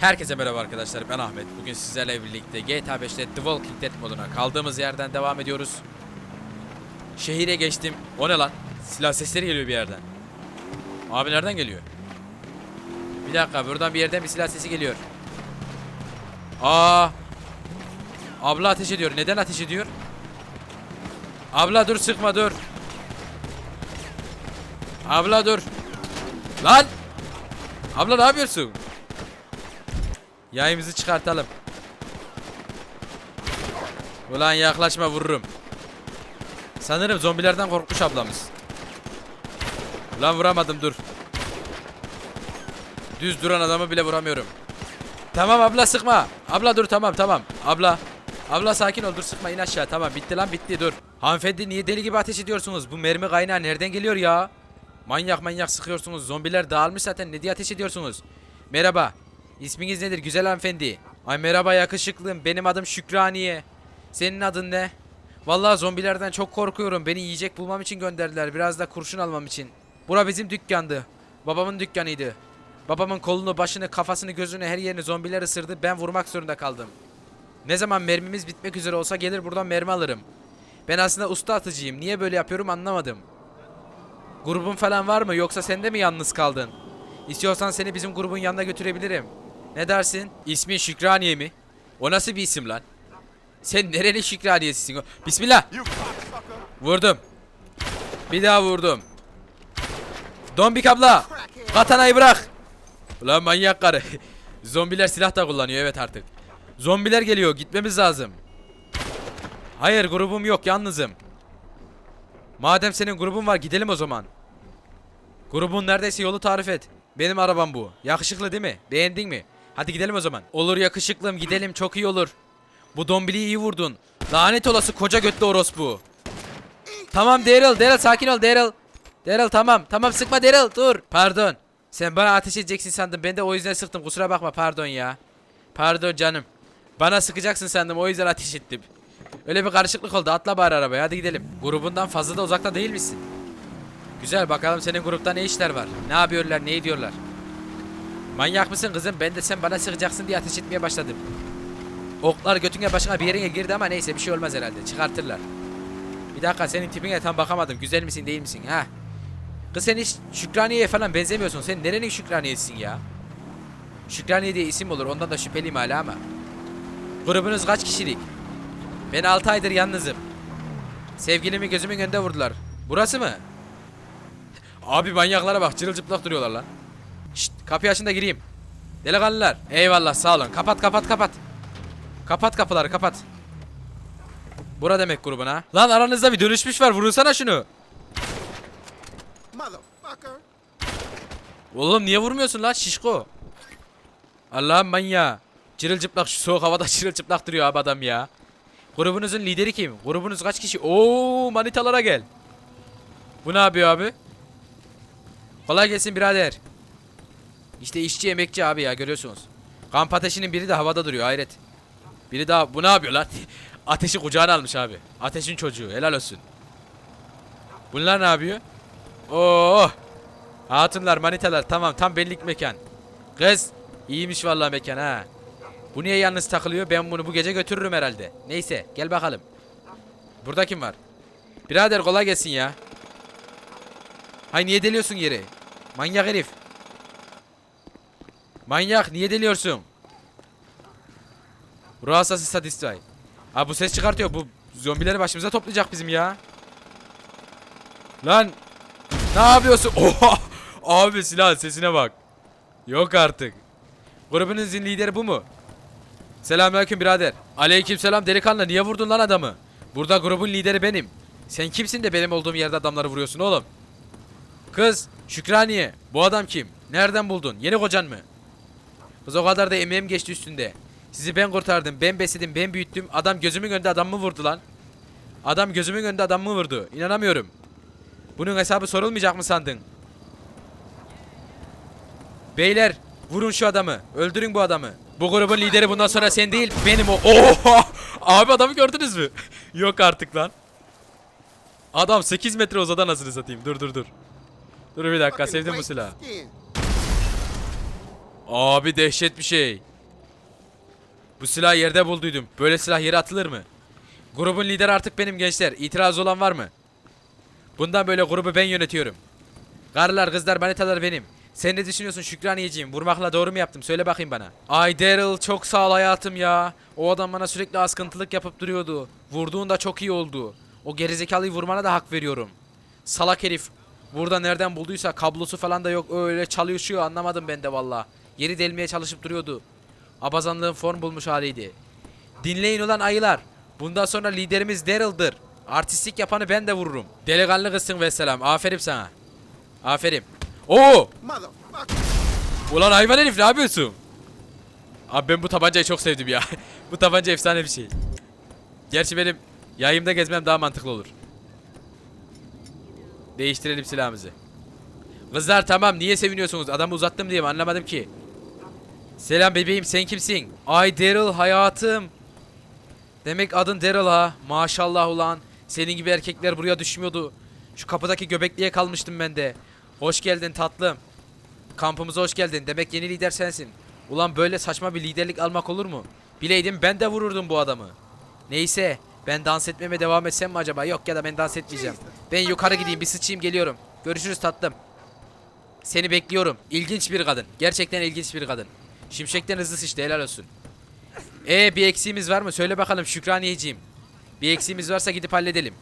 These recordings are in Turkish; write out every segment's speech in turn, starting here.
Herkese merhaba arkadaşlar ben Ahmet. Bugün sizlerle birlikte GTA 5'te The Walking Dead moduna kaldığımız yerden devam ediyoruz. Şehire geçtim. O ne lan? Silah sesleri geliyor bir yerden. Abi nereden geliyor? Bir dakika buradan bir yerden bir silah sesi geliyor. Aa! Abla ateş ediyor. Neden ateş ediyor? Abla dur sıkma dur. Abla dur. Lan! Abla ne yapıyorsun? Yayımızı çıkartalım. Ulan yaklaşma vururum. Sanırım zombilerden korkmuş ablamız. Ulan vuramadım dur. Düz duran adamı bile vuramıyorum. Tamam abla sıkma. Abla dur tamam tamam. Abla. Abla sakin ol dur sıkma in aşağı tamam bitti lan bitti dur. Hanımefendi niye deli gibi ateş ediyorsunuz? Bu mermi kaynağı nereden geliyor ya? Manyak manyak sıkıyorsunuz. Zombiler dağılmış zaten ne diye ateş ediyorsunuz? Merhaba. İsminiz nedir güzel hanımefendi? Ay merhaba yakışıklım. Benim adım Şükraniye. Senin adın ne? Vallahi zombilerden çok korkuyorum. Beni yiyecek bulmam için gönderdiler. Biraz da kurşun almam için. Bura bizim dükkandı. Babamın dükkanıydı. Babamın kolunu, başını, kafasını, gözünü, her yerini zombiler ısırdı. Ben vurmak zorunda kaldım. Ne zaman mermimiz bitmek üzere olsa gelir buradan mermi alırım. Ben aslında usta atıcıyım. Niye böyle yapıyorum anlamadım. Grubun falan var mı yoksa sen de mi yalnız kaldın? İstiyorsan seni bizim grubun yanına götürebilirim. Ne dersin? İsmin Şükraniye mi? O nasıl bir isim lan? Sen nereli Şükraniyesisin? Bismillah. Vurdum. Bir daha vurdum. Dombik abla. Katanayı bırak. Ulan manyak karı. Zombiler silah da kullanıyor evet artık. Zombiler geliyor gitmemiz lazım. Hayır grubum yok yalnızım. Madem senin grubun var gidelim o zaman. Grubun neredeyse yolu tarif et. Benim arabam bu. Yakışıklı değil mi? Beğendin mi? Hadi gidelim o zaman. Olur yakışıklım gidelim çok iyi olur. Bu dombiliyi iyi vurdun. Lanet olası koca götlü orospu. Tamam Daryl, Daryl sakin ol Daryl. Daryl tamam, tamam sıkma Daryl dur. Pardon. Sen bana ateş edeceksin sandım. Ben de o yüzden sıktım. Kusura bakma pardon ya. Pardon canım. Bana sıkacaksın sandım o yüzden ateş ettim. Öyle bir karışıklık oldu. Atla bari arabaya hadi gidelim. Grubundan fazla da uzakta değil misin? Güzel bakalım senin grupta ne işler var? Ne yapıyorlar, ne ediyorlar? Manyak mısın kızım? Ben de sen bana sıkacaksın diye ateş etmeye başladım. Oklar götüne başına bir yerine girdi ama neyse bir şey olmaz herhalde. Çıkartırlar. Bir dakika senin tipine tam bakamadım. Güzel misin değil misin? Ha? Kız sen hiç Şükraniye'ye falan benzemiyorsun. Sen nerenin Şükraniyesisin ya? Şükraniye diye isim olur. Ondan da şüpheliyim hala ama. Grubunuz kaç kişilik? Ben 6 aydır yalnızım. Sevgilimi gözümün önünde vurdular. Burası mı? Abi manyaklara bak çırılçıplak duruyorlar lan. Şşt kapıyı açın da gireyim. Delikanlılar. Eyvallah sağ olun. Kapat kapat kapat. Kapat kapıları kapat. Bura demek grubuna. Lan aranızda bir dönüşmüş var vurursana şunu. Oğlum niye vurmuyorsun lan şişko? Allah'ım manyağı. Çırılçıplak şu soğuk havada çırılçıplak duruyor abi adam ya. Grubunuzun lideri kim? Grubunuz kaç kişi? Oo manitalara gel. Bu ne yapıyor abi? Kolay gelsin birader. İşte işçi emekçi abi ya görüyorsunuz. Kamp ateşinin biri de havada duruyor hayret. Biri daha bu ne yapıyor lan? Ateşi kucağına almış abi. Ateşin çocuğu helal olsun. Bunlar ne yapıyor? Oo. Hatunlar manitalar tamam tam bellik mekan. Kız iyiymiş vallahi mekan ha. Bu niye yalnız takılıyor? Ben bunu bu gece götürürüm herhalde. Neyse gel bakalım. Burada kim var? Birader kolay gelsin ya. Hay niye deliyorsun yeri? Manyak herif. Manyak niye deliyorsun? Ruh hastası sadist vay. Abi bu ses çıkartıyor. Bu zombileri başımıza toplayacak bizim ya. Lan ne yapıyorsun? Oha! Abi silah sesine bak. Yok artık. Grubunuzun lideri bu mu? Selamünaleyküm birader. Aleykümselam delikanlı niye vurdun lan adamı? Burada grubun lideri benim. Sen kimsin de benim olduğum yerde adamları vuruyorsun oğlum? Kız, Şükraniye. Bu adam kim? Nereden buldun? Yeni kocan mı? Kız o kadar da emeğim geçti üstünde. Sizi ben kurtardım, ben besledim, ben büyüttüm. Adam gözümün önünde adamımı vurdu lan. Adam gözümün önünde adamımı vurdu. İnanamıyorum. Bunun hesabı sorulmayacak mı sandın? Beyler vurun şu adamı. Öldürün bu adamı. Bu grubun lideri bundan sonra sen değil benim o. Oha! Abi adamı gördünüz mü? Yok artık lan. Adam 8 metre uzadı anasını satayım. Dur dur dur. Dur bir dakika sevdim bu silahı. Abi dehşet bir şey. Bu silahı yerde bulduydum. Böyle silah yere atılır mı? Grubun lideri artık benim gençler. İtiraz olan var mı? Bundan böyle grubu ben yönetiyorum. Karılar, kızlar, manitalar benim. Sen ne düşünüyorsun Şükraniyeciğim? Vurmakla doğru mu yaptım? Söyle bakayım bana. Ay Daryl çok sağ ol hayatım ya. O adam bana sürekli askıntılık yapıp duruyordu. Vurduğun da çok iyi oldu. O gerizekalıyı vurmana da hak veriyorum. Salak herif. Burada nereden bulduysa kablosu falan da yok. Öyle çalışıyor anlamadım ben de valla. Yeri delmeye çalışıp duruyordu. Abazanlığın form bulmuş haliydi. Dinleyin ulan ayılar. Bundan sonra liderimiz Daryl'dır. Artistlik yapanı ben de vururum. Delikanlı kızsın vesselam. Aferin sana. Aferin. Oo! Ulan hayvan herif ne yapıyorsun? Abi ben bu tabancayı çok sevdim ya. bu tabanca efsane bir şey. Gerçi benim yayımda gezmem daha mantıklı olur. Değiştirelim silahımızı. Kızlar tamam niye seviniyorsunuz? Adamı uzattım diye mi? Anlamadım ki. Selam bebeğim sen kimsin? Ay Daryl hayatım. Demek adın Daryl ha. Maşallah ulan. Senin gibi erkekler buraya düşmüyordu. Şu kapıdaki göbekliğe kalmıştım ben de. Hoş geldin tatlım. Kampımıza hoş geldin. Demek yeni lider sensin. Ulan böyle saçma bir liderlik almak olur mu? Bileydim ben de vururdum bu adamı. Neyse ben dans etmeme devam etsem mi acaba? Yok ya da ben dans etmeyeceğim. Ben yukarı gideyim bir sıçayım geliyorum. Görüşürüz tatlım. Seni bekliyorum. İlginç bir kadın. Gerçekten ilginç bir kadın. Şimşekten hızlı sıçtı helal olsun. E bir eksiğimiz var mı? Söyle bakalım Şükraniyeciğim. Bir eksiğimiz varsa gidip halledelim.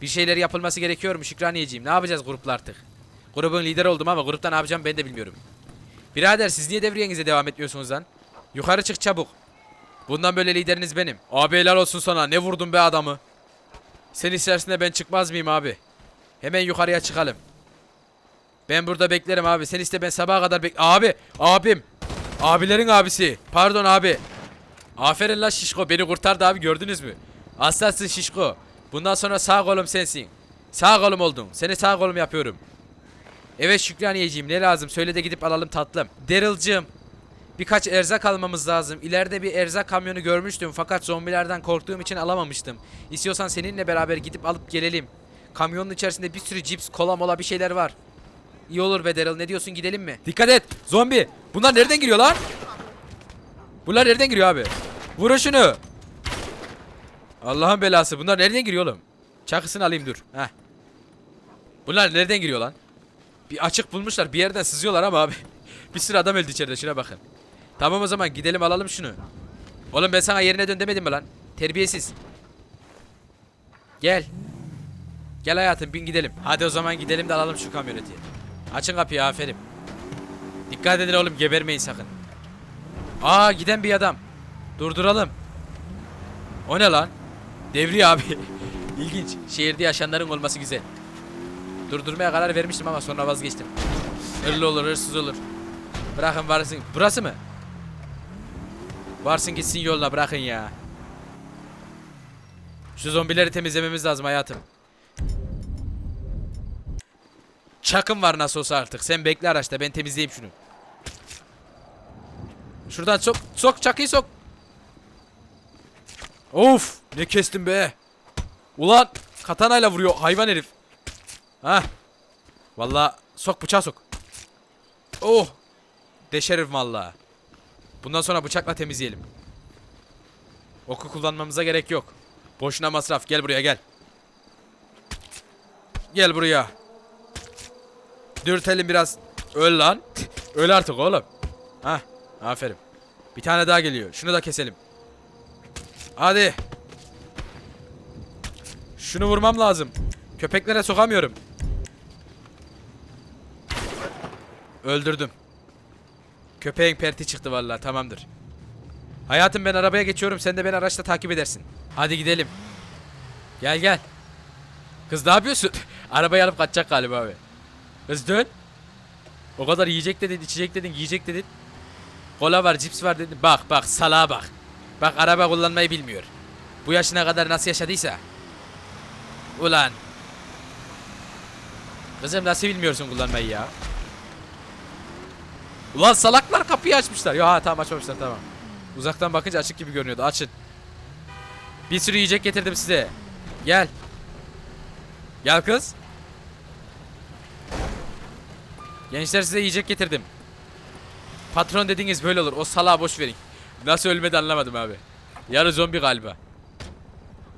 Bir şeyler yapılması gerekiyor mu Şükraniyeciğim? Ne yapacağız grupla artık? Grubun lideri oldum ama grupta ne yapacağım ben de bilmiyorum. Birader siz niye devriyenize devam etmiyorsunuz lan? Yukarı çık çabuk. Bundan böyle lideriniz benim. Abi helal olsun sana. Ne vurdun be adamı? Sen istersin de ben çıkmaz mıyım abi? Hemen yukarıya çıkalım. Ben burada beklerim abi. Sen iste ben sabaha kadar bek... Abi! Abim! Abilerin abisi. Pardon abi. Aferin la şişko. Beni kurtardı abi gördünüz mü? Aslansın şişko. Bundan sonra sağ kolum sensin. Sağ kolum oldun. Seni sağ kolum yapıyorum. Evet Şükraniyeciğim ne lazım? Söyle de gidip alalım tatlım. Daryl'cığım. Birkaç erzak almamız lazım. İleride bir erzak kamyonu görmüştüm fakat zombilerden korktuğum için alamamıştım. İstiyorsan seninle beraber gidip alıp gelelim. Kamyonun içerisinde bir sürü cips, kola mola bir şeyler var. İyi olur be ne diyorsun gidelim mi? Dikkat et zombi. Bunlar nereden giriyor lan? Bunlar nereden giriyor abi? Vurun şunu. Allah'ın belası bunlar nereden giriyor oğlum? Çakısını alayım dur. Heh. Bunlar nereden giriyor lan? Bir açık bulmuşlar bir yerden sızıyorlar ama abi. bir sürü adam öldü içeride şuna bakın. Tamam o zaman gidelim alalım şunu. Oğlum ben sana yerine dön demedim mi lan? Terbiyesiz. Gel. Gel hayatım bin gidelim. Hadi o zaman gidelim de alalım şu kamyoneti. Açın kapıyı aferin. Dikkat edin oğlum gebermeyin sakın. Aa giden bir adam. Durduralım. O ne lan? Devriye abi. İlginç. Şehirde yaşayanların olması güzel. Durdurmaya karar vermiştim ama sonra vazgeçtim. Hırlı olur, hırsız olur. Bırakın varsın. Burası mı? Varsın gitsin yoluna bırakın ya. Şu zombileri temizlememiz lazım hayatım. Çakım var nasıl olsa artık. Sen bekle araçta ben temizleyeyim şunu. Şuradan sok sok çakıyı sok. Of ne kestim be. Ulan katanayla vuruyor hayvan herif. Ha. Vallahi sok bıçağı sok. Oh. Deşerim vallahi. Bundan sonra bıçakla temizleyelim. Oku kullanmamıza gerek yok. Boşuna masraf. Gel buraya gel. Gel buraya. Dürtelim biraz. Öl lan. Öl artık oğlum. Ha, aferin. Bir tane daha geliyor. Şunu da keselim. Hadi. Şunu vurmam lazım. Köpeklere sokamıyorum. Öldürdüm. Köpeğin perti çıktı vallahi tamamdır. Hayatım ben arabaya geçiyorum sen de beni araçta takip edersin. Hadi gidelim. Gel gel. Kız ne yapıyorsun? Arabayı alıp kaçacak galiba abi. Kız dön. O kadar yiyecek dedin, içecek dedin, giyecek dedin. Kola var, cips var dedin. Bak bak salağa bak. Bak araba kullanmayı bilmiyor. Bu yaşına kadar nasıl yaşadıysa. Ulan. Kızım nasıl bilmiyorsun kullanmayı ya? Ulan salaklar kapıyı açmışlar. Ya tamam açmamışlar tamam. Uzaktan bakınca açık gibi görünüyordu. Açın. Bir sürü yiyecek getirdim size. Gel. Gel kız. Gençler size yiyecek getirdim. Patron dediğiniz böyle olur. O salağı boş verin. Nasıl ölmedi anlamadım abi. Yarı zombi galiba.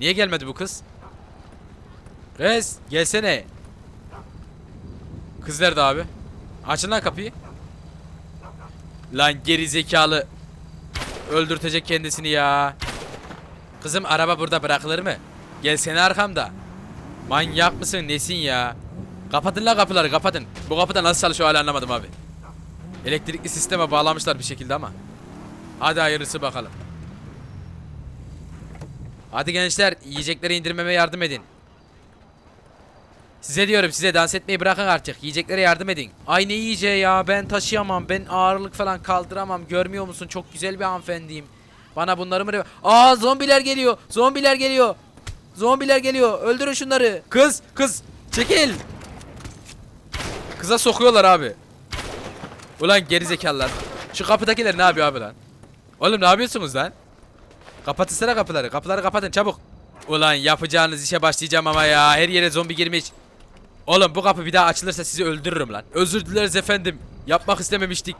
Niye gelmedi bu kız? Kız gelsene. Kız nerede abi? Açın lan kapıyı. Lan geri zekalı. Öldürtecek kendisini ya. Kızım araba burada bırakılır mı? Gelsene arkamda. Manyak mısın nesin ya? Kapatın la kapıları kapatın. Bu kapıda nasıl çalışıyor hala anlamadım abi. Elektrikli sisteme bağlamışlar bir şekilde ama. Hadi hayırlısı bakalım. Hadi gençler yiyecekleri indirmeme yardım edin. Size diyorum size dans etmeyi bırakın artık. Yiyeceklere yardım edin. Ay ne yiyeceği ya ben taşıyamam. Ben ağırlık falan kaldıramam. Görmüyor musun? Çok güzel bir hanımefendiyim. Bana bunları mı... Aa zombiler geliyor. Zombiler geliyor. Zombiler geliyor. Öldürün şunları. Kız kız çekil. Kıza sokuyorlar abi. Ulan gerizekalılar. Şu kapıdakiler ne yapıyor abi lan? Oğlum ne yapıyorsunuz lan? Kapatırsana kapıları. Kapıları kapatın çabuk. Ulan yapacağınız işe başlayacağım ama ya. Her yere zombi girmiş. Oğlum bu kapı bir daha açılırsa sizi öldürürüm lan. Özür dileriz efendim. Yapmak istememiştik.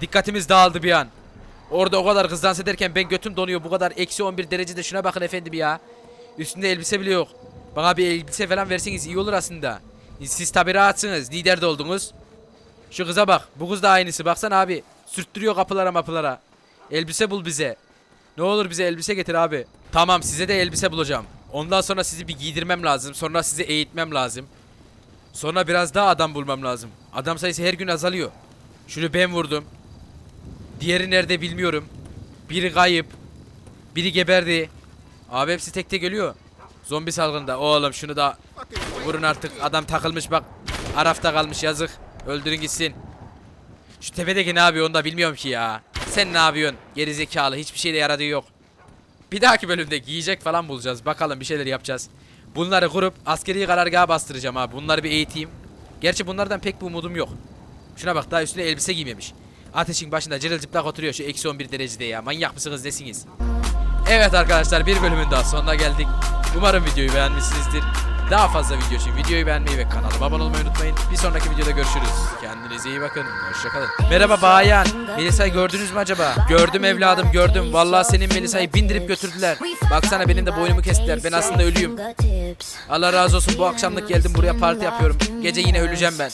Dikkatimiz dağıldı bir an. Orada o kadar kız dans ederken ben götüm donuyor. Bu kadar eksi 11 derecede şuna bakın efendim ya. Üstünde elbise bile yok. Bana bir elbise falan verseniz iyi olur aslında. Siz tabi rahatsınız. Lider de oldunuz. Şu kıza bak. Bu kız da aynısı. Baksana abi. Sürttürüyor kapılara mapılara. Elbise bul bize. Ne olur bize elbise getir abi. Tamam size de elbise bulacağım. Ondan sonra sizi bir giydirmem lazım. Sonra sizi eğitmem lazım. Sonra biraz daha adam bulmam lazım. Adam sayısı her gün azalıyor. Şunu ben vurdum. Diğeri nerede bilmiyorum. Biri kayıp. Biri geberdi. Abi hepsi tek tek ölüyor. Zombi salgında. Oğlum şunu da vurun artık. Adam takılmış bak. Arafta kalmış yazık. Öldürün gitsin. Şu tepedeki ne yapıyor onu da bilmiyorum ki ya. Sen ne yapıyorsun? Geri zekalı hiçbir şeyde yaradığı yok. Bir dahaki bölümde giyecek falan bulacağız. Bakalım bir şeyler yapacağız. Bunları kurup askeri karargaha bastıracağım abi. Bunları bir eğiteyim. Gerçi bunlardan pek bir umudum yok. Şuna bak daha üstüne elbise giymemiş. Ateşin başında cırılcıplak oturuyor şu eksi 11 derecede ya. Manyak mısınız nesiniz? Evet arkadaşlar bir bölümün daha sonuna geldik. Umarım videoyu beğenmişsinizdir. Daha fazla video için videoyu beğenmeyi ve kanalıma abone olmayı unutmayın. Bir sonraki videoda görüşürüz. Kendinize iyi bakın. Hoşçakalın. Merhaba bayan. Melisa'yı gördünüz mü acaba? Gördüm evladım gördüm. Vallahi senin Melisa'yı bindirip götürdüler. Baksana benim de boynumu kestiler. Ben aslında ölüyüm. Allah razı olsun bu akşamlık geldim buraya parti yapıyorum. Gece yine öleceğim ben.